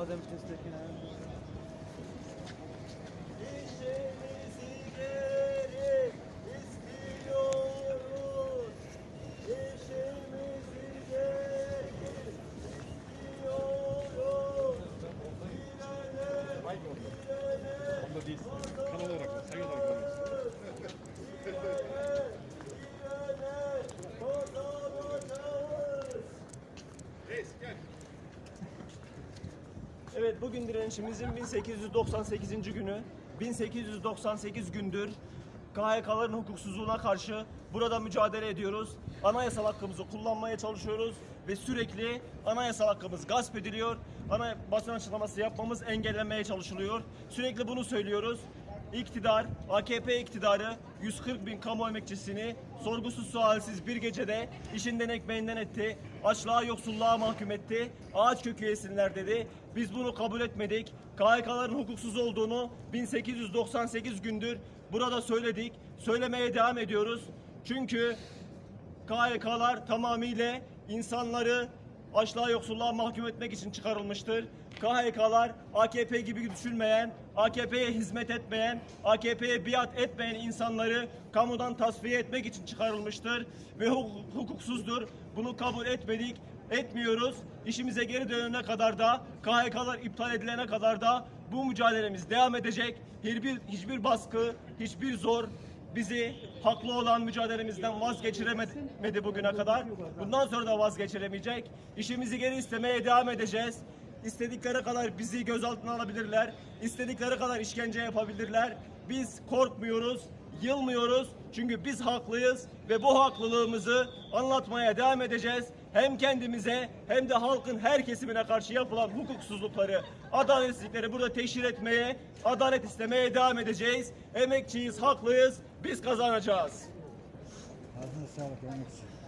Adem Teztekin İşimizi geri istiyoruz. İşimizi geri istiyoruz. Direne, direne, Onda değil. Evet bugün direnişimizin 1898. günü. 1898 gündür KHK'ların hukuksuzluğuna karşı burada mücadele ediyoruz. Anayasal hakkımızı kullanmaya çalışıyoruz ve sürekli anayasal hakkımız gasp ediliyor. Ana basın açıklaması yapmamız engellenmeye çalışılıyor. Sürekli bunu söylüyoruz. İktidar, AKP iktidarı 140 bin kamu emekçisini sorgusuz sualsiz bir gecede işinden ekmeğinden etti. Açlığa yoksulluğa mahkum etti. Ağaç kökü yesinler dedi. Biz bunu kabul etmedik. KHK'ların hukuksuz olduğunu 1898 gündür burada söyledik. Söylemeye devam ediyoruz. Çünkü KHK'lar tamamıyla insanları açlığa yoksulluğa mahkum etmek için çıkarılmıştır. KHK'lar AKP gibi düşünmeyen, AKP'ye hizmet etmeyen, AKP'ye biat etmeyen insanları kamudan tasfiye etmek için çıkarılmıştır ve huk- hukuksuzdur. Bunu kabul etmedik, etmiyoruz. İşimize geri dönene kadar da KHK'lar iptal edilene kadar da bu mücadelemiz devam edecek. Hiçbir, hiçbir baskı, hiçbir zor bizi haklı olan mücadelemizden vazgeçiremedi bugüne kadar. Bundan sonra da vazgeçiremeyecek. İşimizi geri istemeye devam edeceğiz. İstedikleri kadar bizi gözaltına alabilirler. İstedikleri kadar işkence yapabilirler. Biz korkmuyoruz, yılmıyoruz. Çünkü biz haklıyız ve bu haklılığımızı anlatmaya devam edeceğiz. Hem kendimize hem de halkın her kesimine karşı yapılan hukuksuzlukları, adaletsizlikleri burada teşhir etmeye, adalet istemeye devam edeceğiz. Emekçiyiz, haklıyız, biz kazanacağız. Ağzına sağlık emekçi.